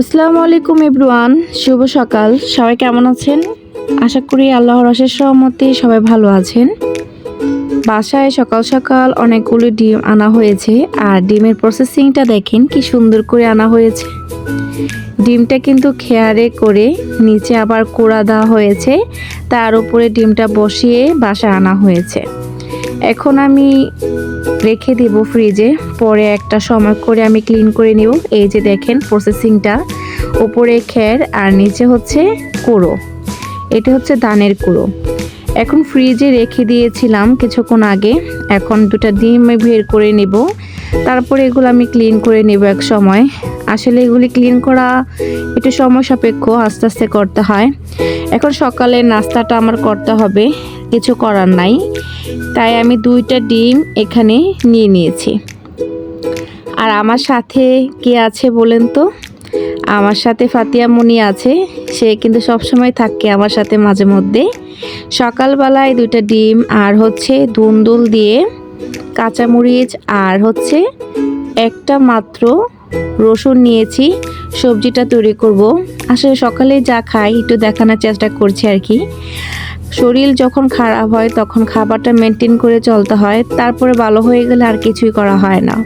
আসসালামু আলাইকুম এভরিওয়ান, শুভ সকাল। সবাই কেমন আছেন? আশা করি আল্লাহর অশেষ সহমতে সবাই ভালো আছেন। বাসায় সকাল সকাল অনেকগুলো ডিম আনা হয়েছে, আর ডিমের প্রসেসিংটা দেখেন কি সুন্দর করে আনা হয়েছে। ডিমটা কিন্তু খেয়ারে করে নিচে আবার কোড়া দেওয়া হয়েছে, তার উপরে ডিমটা বসিয়ে বাসায় আনা হয়েছে। এখন আমি রেখে দিব ফ্রিজে, পরে একটা সময় করে আমি ক্লিন করে নিব। এই যে দেখেন প্রসেসিংটা ওপরে খের আর নিচে হচ্ছে কুড়ো। এটা হচ্ছে ধানের কুড়ো। এখন ফ্রিজে রেখে দিয়েছিলাম কিছুক্ষণ আগে। এখন দুটা ডিম বের করে নেব। তারপরে এগুলো আমি ক্লিন করে নেব এক সময়। আসলে এগুলি ক্লিন করা একটু সময় সাপেক্ষ আস্তে আস্তে করতে হয়। এখন সকালে নাস্তাটা আমার করতে হবে। কিছু করার নাই। তাই আমি দুইটা ডিম এখানে নিয়ে নিয়েছি। আর আমার সাথে কে আছে বলেন তো? আমার সাথে ফাতিয়া মনি আছে, সে কিন্তু সবসময় থাকে আমার সাথে মাঝে মধ্যে। সকালবেলায় দুইটা ডিম আর হচ্ছে দুন্দুল দিয়ে কাঁচামরিচ আর হচ্ছে একটা মাত্র রসুন নিয়েছি, সবজিটা তৈরি করব। আসলে সকালে যা খাই একটু দেখানোর চেষ্টা করছি আর কি। শরীর যখন খারাপ হয়, তখন খাবারটা মেনটেন করে চলতে হয়। তারপরে ভালো হয়ে গেলে আর কিছুই করা হয় না।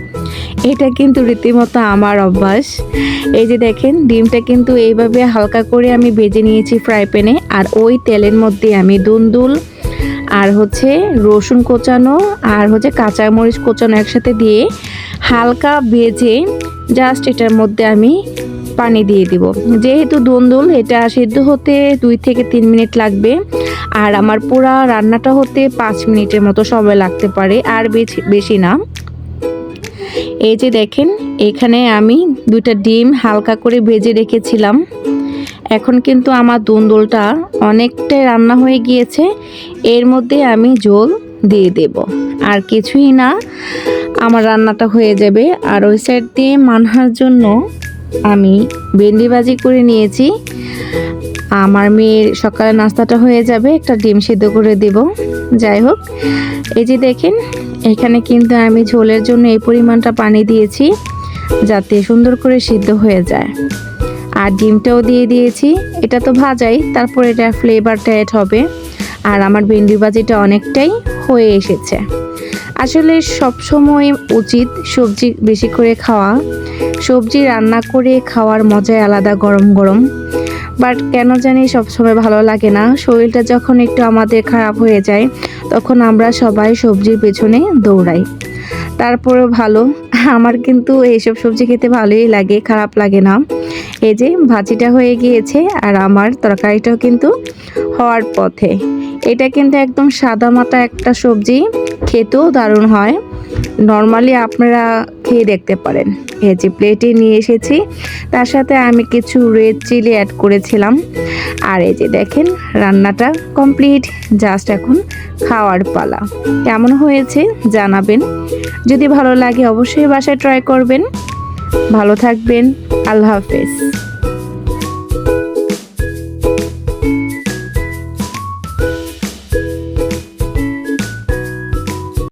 এটা কিন্তু রীতিমতো আমার অভ্যাস। এই যে দেখেন, ডিমটা কিন্তু এইভাবে হালকা করে আমি ভেজে নিয়েছি ফ্রাই প্যানে আর ওই তেলের মধ্যে আমি দুন্দুল আর হচ্ছে রসুন কোচানো আর হচ্ছে কাঁচামরিচ কোচানো একসাথে দিয়ে হালকা ভেজে জাস্ট এটার মধ্যে আমি পানি দিয়ে দিব। যেহেতু দুন্দুল এটা সিদ্ধ হতে দুই থেকে তিন মিনিট লাগবে। আর আমার পুরা রান্নাটা হতে পাঁচ মিনিটের মতো সময় লাগতে পারে আর বেশি বেশি না। এই যে দেখেন এখানে আমি দুইটা ডিম হালকা করে ভেজে রেখেছিলাম। এখন কিন্তু আমার দুন্দুলটা অনেকটাই রান্না হয়ে গিয়েছে এর মধ্যে আমি জল দিয়ে দেব। আর কিছুই না আমার রান্নাটা হয়ে যাবে। আর ওই সাইড দিয়ে মানহার জন্য আমি ভেন্ডি ভাজি করে নিয়েছি। আমার মেয়ের সকালে নাস্তাটা হয়ে যাবে, একটা ডিম সিদ্ধ করে দেব। যাই হোক, এই যে দেখেন, এখানে কিন্তু আমি ঝোলের জন্য এই পরিমাণটা পানি দিয়েছি, যাতে সুন্দর করে সিদ্ধ হয়ে যায়। আর ডিমটাও দিয়ে দিয়েছি, এটা তো ভাজাই, তারপর এটা ফ্লেভারটা এড হবে। আর আমার ভেন্ডি ভাজিটা অনেকটাই হয়ে এসেছে। আসলে সব সময় উচিত সবজি বেশি করে খাওয়া। সবজি রান্না করে খাওয়ার মজাই আলাদা, গরম গরম। বাট কেন জানি সবসময় ভালো লাগে না। শরীরটা যখন একটু আমাদের খারাপ হয়ে যায়, তখন আমরা সবাই সবজির পেছনে দৌড়াই। তারপরে ভালো। আমার কিন্তু এইসব সবজি খেতে ভালোই লাগে, খারাপ লাগে না। এই যে ভাজিটা হয়ে গিয়েছে আর আমার তরকারিটাও কিন্তু হওয়ার পথে। এটা কিন্তু একদম সাদা মাটা একটা সবজি, খেতেও দারুণ হয়। নর্মালি আপনারা খেয়ে দেখতে পারেন। এই যে প্লেটে নিয়ে এসেছি, তার সাথে আমি কিছু রেড চিলি অ্যাড করেছিলাম। আর এই যে দেখেন, রান্নাটা কমপ্লিট জাস্ট এখন খাওয়ার পালা। কেমন হয়েছে জানাবেন। যদি ভালো লাগে অবশ্যই বাসায় ট্রাই করবেন। ভালো থাকবেন। আল্লাহ হাফেজ।